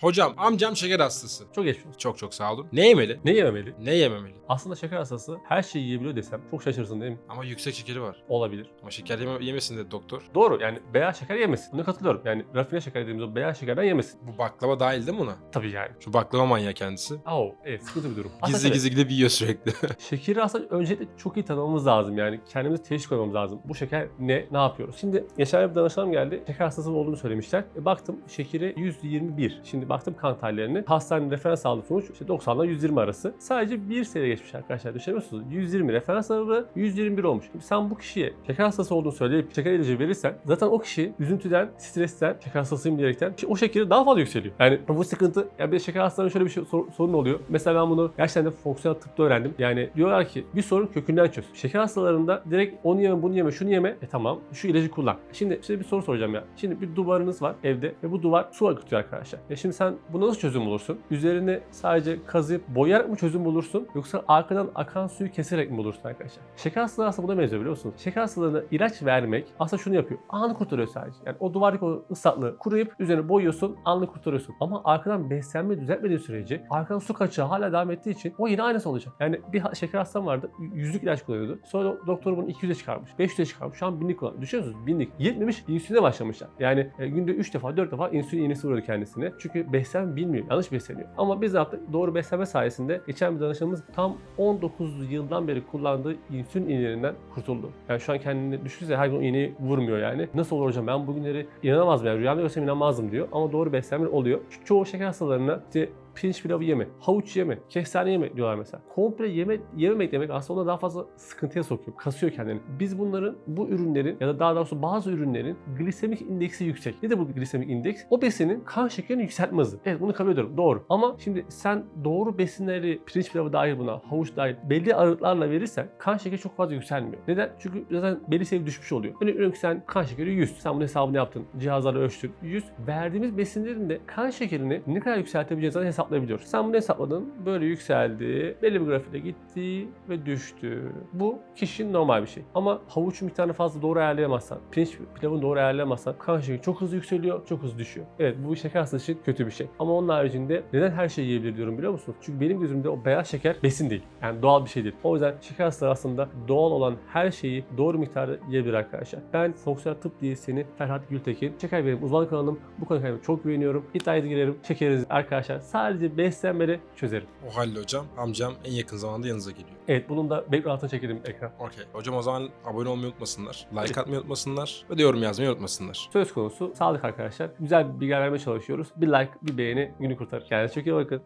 Hocam amcam şeker hastası. Çok geçmiş olsun. Çok çok sağ olun. Ne yemeli? Ne yememeli? Ne yememeli? Aslında şeker hastası her şeyi yiyebiliyor desem çok şaşırsın değil mi? Ama yüksek şekeri var. Olabilir. Ama şeker yeme yemesin dedi doktor. Doğru yani beyaz şeker yemesin. Buna katılıyorum. Yani rafine şeker dediğimiz o beyaz şekerden yemesin. Bu baklava dahil değil mi buna? Tabii yani. Şu baklava manyağı kendisi. Oh, evet sıkıntı bir durum. Gizli gizli gidip yiyor sürekli. Şekeri aslında öncelikle çok iyi tanımamız lazım yani. Kendimize teşhis koymamız lazım. Bu şeker ne, ne yapıyoruz? Şimdi geçen bir danışanım geldi. Şeker hastası olduğunu söylemişler. E, baktım şekeri 121. Şimdi baktım kan tahlillerine. Hastanenin referans aldığı sonuç işte 90 ile 120 arası. Sadece bir sene geçmiş arkadaşlar. Düşünüyor musunuz? 120 referans aralığı 121 olmuş. Şimdi sen bu kişiye şeker hastası olduğunu söyleyip şeker ilacı verirsen zaten o kişi üzüntüden, stresten, şeker hastasıyım diyerekten o şekeri daha fazla yükseliyor. Yani bu sıkıntı. Ya bir şeker hastalarının şöyle bir şey, sor- sorun oluyor. Mesela ben bunu gerçekten de fonksiyonel tıpta öğrendim. Yani diyorlar ki bir sorun kökünden çöz. Şeker hastalarında direkt onu yeme, bunu yeme, şunu yeme. E tamam şu ilacı kullan. Şimdi size bir soru soracağım ya. Şimdi bir duvarınız var evde ve bu duvar su akıtıyor arkadaşlar. E şimdi sen buna nasıl çözüm bulursun? Üzerine sadece kazıyıp boyayarak mı çözüm bulursun? Yoksa arkadan akan suyu keserek mi bulursun arkadaşlar? Şeker hastaları aslında buna benziyor biliyor musunuz? Şeker hastalarına ilaç vermek aslında şunu yapıyor. Anı kurtarıyor sadece. Yani o duvardaki o ıslaklığı kuruyup üzerine boyuyorsun, anını kurtarıyorsun. Ama arkadan beslenme düzeltmediği sürece arkadan su kaçağı hala devam ettiği için o yine aynısı olacak. Yani bir şeker hastam vardı. Yüzlük ilaç kullanıyordu. Sonra do- doktor bunu 200'e çıkarmış. 500'e çıkarmış. Şu an 1000'lik kullanıyor. Düşünüyor musunuz? 1000'lik. Yetmemiş insüline başlamışlar. Yani e, günde 3 defa 4 defa insülin iğnesi vuruyordu kendisine. Çünkü beslenme bilmiyor. Yanlış besleniyor. Ama biz ne yaptık? Doğru beslenme sayesinde geçen bir danışanımız tam 19 yıldan beri kullandığı insülin iğnelerinden kurtuldu. Yani şu an kendini düşünürse her gün iğneyi vurmuyor yani. Nasıl olur hocam ben bugünleri inanamazdım yani rüyamda görsem inanmazdım diyor. Ama doğru beslenme oluyor. Çünkü çoğu şeker hastalarına işte pirinç pilavı yeme, havuç yeme, kestane yeme diyorlar mesela. Komple yeme, yememek demek aslında ona daha fazla sıkıntıya sokuyor, kasıyor kendini. Biz bunların, bu ürünlerin ya da daha doğrusu bazı ürünlerin glisemik indeksi yüksek. Ne de bu glisemik indeks? O besinin kan şekerini yükseltme hızı. Evet bunu kabul ediyorum. Doğru. Ama şimdi sen doğru besinleri, pirinç pilavı dahil buna, havuç dahil belli aralıklarla verirsen kan şekeri çok fazla yükselmiyor. Neden? Çünkü zaten belli seviye düşmüş oluyor. Örneğin ki sen kan şekeri 100. Sen bunun hesabını yaptın. Cihazlarla ölçtün. 100. Verdiğimiz besinlerin de kan şekerini ne kadar yükseltebileceğini zaten hesaplayabiliyoruz. Sen bunu hesapladın. Böyle yükseldi. Belli bir grafikte gitti ve düştü. Bu kişinin normal bir şey. Ama havuç miktarını fazla doğru ayarlayamazsan, pirinç pilavını doğru ayarlayamazsan kan şekeri çok hızlı yükseliyor, çok hızlı düşüyor. Evet bu şeker hastası için kötü bir şey. Ama onun haricinde neden her şeyi yiyebilir diyorum biliyor musunuz? Çünkü benim gözümde o beyaz şeker besin değil. Yani doğal bir şey değil. O yüzden şeker hastaları aslında doğal olan her şeyi doğru miktarda yiyebilir arkadaşlar. Ben fonksiyonel tıp diyetisyeni Ferhat Gültekin. Şeker benim uzmanlık alanım. Bu konuda çok güveniyorum. İddiaya girerim. Şekeriz arkadaşlar. Sadece beslenmeleri çözerim. O halde hocam amcam en yakın zamanda yanınıza geliyor. Evet bunun da background altına çekelim ekran. Okey. Hocam o zaman abone olmayı unutmasınlar. Like atmayı unutmasınlar. Ve de yorum yazmayı unutmasınlar. Söz konusu sağlık arkadaşlar. Güzel bir bilgi vermeye çalışıyoruz. Bir like, bir beğeni günü kurtarır. Kendinize çok iyi bakın.